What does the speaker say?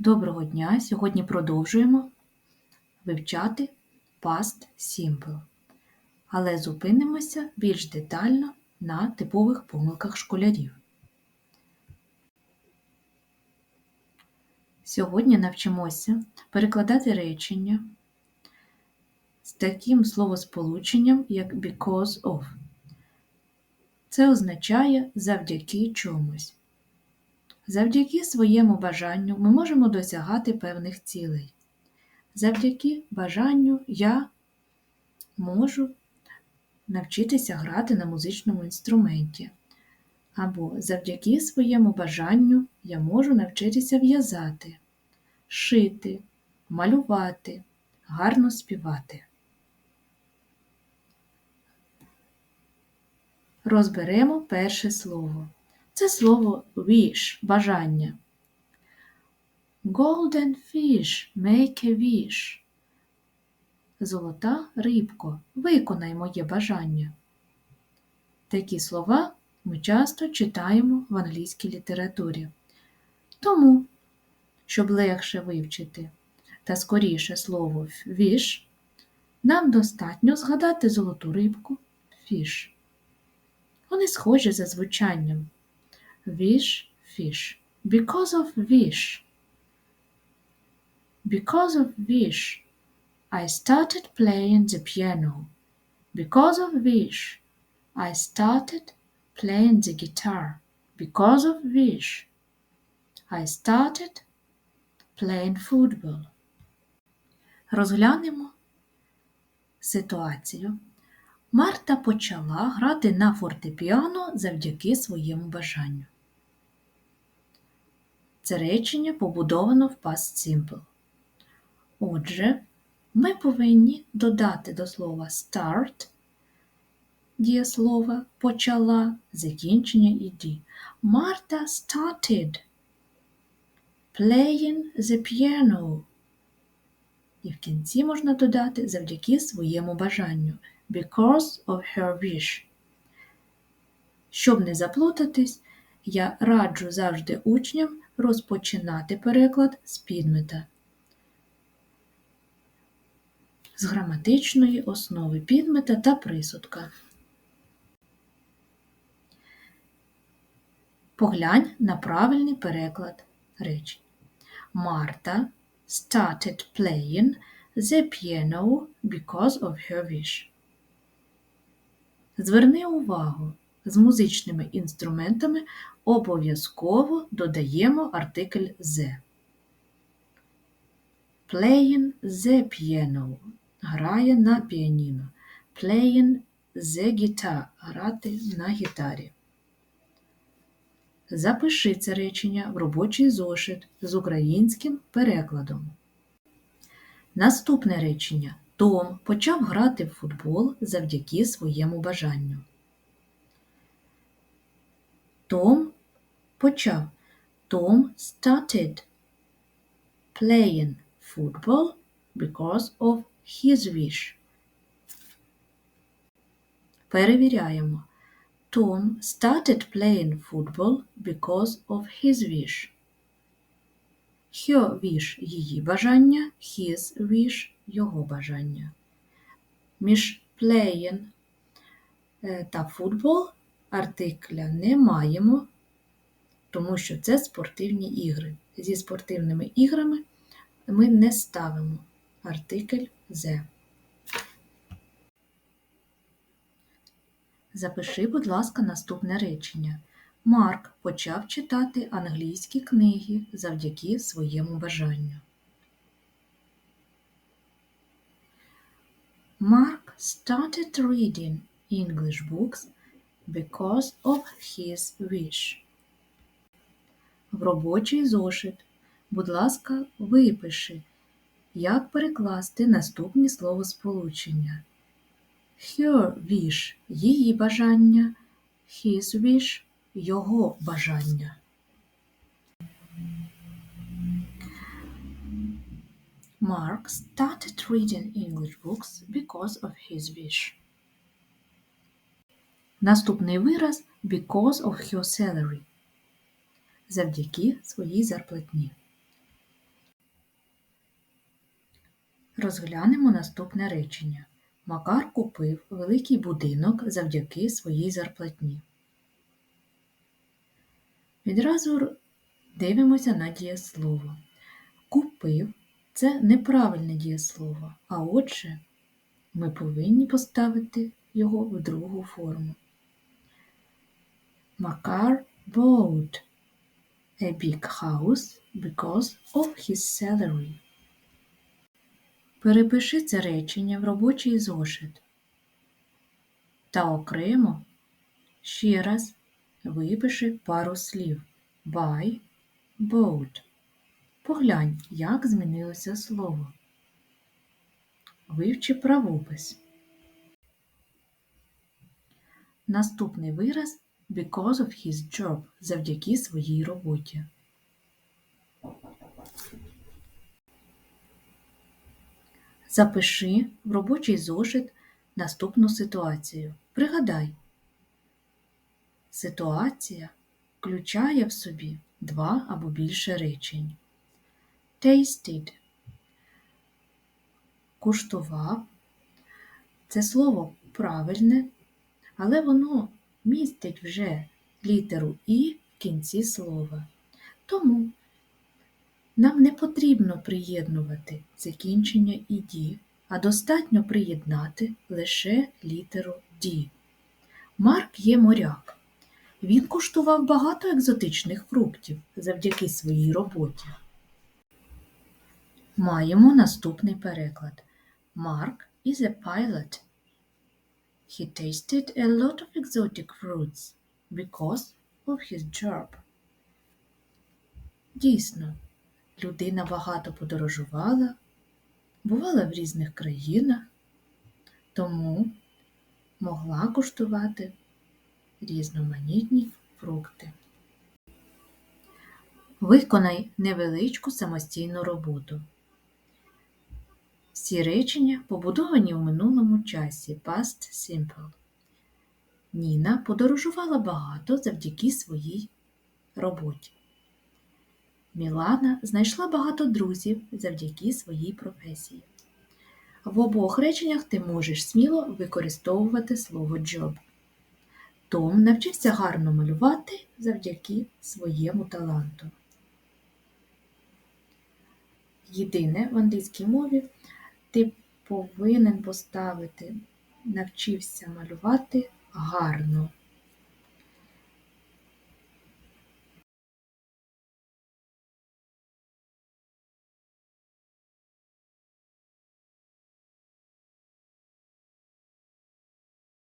Доброго дня! Сьогодні продовжуємо вивчати Past Simple, але зупинимося більш детально на типових помилках школярів. Сьогодні навчимося перекладати речення з таким словосполученням, як because of. Це означає завдяки чомусь. Завдяки своєму бажанню ми можемо досягати певних цілей. Завдяки бажанню я можу навчитися грати на музичному інструменті. Або завдяки своєму бажанню я можу навчитися в'язати, шити, малювати, гарно співати. Розберемо перше слово. Це слово wish бажання. Golden fish, make a wish. Золота рибко, виконай моє бажання. Такі слова ми часто читаємо в англійській літературі. Тому, щоб легше вивчити та скоріше слово wish, нам достатньо згадати золоту рибку fish. Вони схожі за звучанням wish, fish. Because of wish. Because of wish, I started playing the piano. Because of wish, I started playing the guitar. Because of wish, I started playing football. Розглянемо ситуацію. Марта почала грати на фортепіано завдяки своєму бажанню. Це речення побудовано в Past Simple. Отже, ми повинні додати до слова start дієслова почала закінчення «ed». Марта started playing the piano. І в кінці можна додати завдяки своєму бажанню because of her wish. Щоб не заплутатись, я раджу завжди учням розпочинати переклад з підмета. З граматичної основи підмета та присудка. Поглянь на правильний переклад речень. Марта started playing the piano because of her wish. Зверни увагу, з музичними інструментами обов'язково додаємо артикль «the». Playing the piano грає на піаніно. Playing the guitar грати на гітарі. Запиши це речення в робочий зошит з українським перекладом. Наступне речення. Том почав грати в футбол завдяки своєму бажанню. Том почав. Tom started playing football because of his wish. Перевіряємо. Tom started playing football because of his wish. Her wish – її бажання, his wish – його бажання. Між playing та football артикля не маємо, тому що це спортивні ігри. Зі спортивними іграми ми не ставимо артикль «the». Запиши, будь ласка, наступне речення. Марк почав читати англійські книги завдяки своєму бажанню. Mark started reading English books because of his wish. В робочий зошит, будь ласка, випиши, як перекласти наступні словосполучення. Her wish – її бажання, his wish – його бажання. Mark started reading English books because of his wish. Наступний вираз because of her salary. Завдяки своїй зарплатні. Розглянемо наступне речення. Макар купив великий будинок завдяки своїй зарплатні. Відразу дивимося на дієслово. Купив це неправильне дієслово, а отже, ми повинні поставити його в другу форму. Макар bought a big house because of his salary. Перепиши це речення в робочий зошит. Та окремо ще раз випиши пару слів buy, bought. Поглянь, як змінилося слово. Вивчи правопис. Наступний вираз because of his job завдяки своїй роботі. Запиши в робочий зошит наступну ситуацію. Пригадай, ситуація включає в собі два або більше речень. Tasted куштував. Це слово правильне, але воно містить вже літеру І в кінці слова. Тому нам не потрібно приєднувати закінчення «іді», а достатньо приєднати лише літеру «ді». Марк є моряк. Він куштував багато екзотичних фруктів завдяки своїй роботі. Маємо наступний переклад. Марк is a pilot. He tasted a lot of exotic fruits because of his job. Дійсно, людина багато подорожувала, бувала в різних країнах, тому могла куштувати різноманітні фрукти. Виконай невеличку самостійну роботу. Всі речення побудовані в минулому часі past simple. Ніна подорожувала багато завдяки своїй роботі. Мілана знайшла багато друзів завдяки своїй професії. В обох реченнях ти можеш сміло використовувати слово job. Том навчився гарно малювати завдяки своєму таланту. Єдине в англійській мові ти повинен поставити навчився малювати гарно.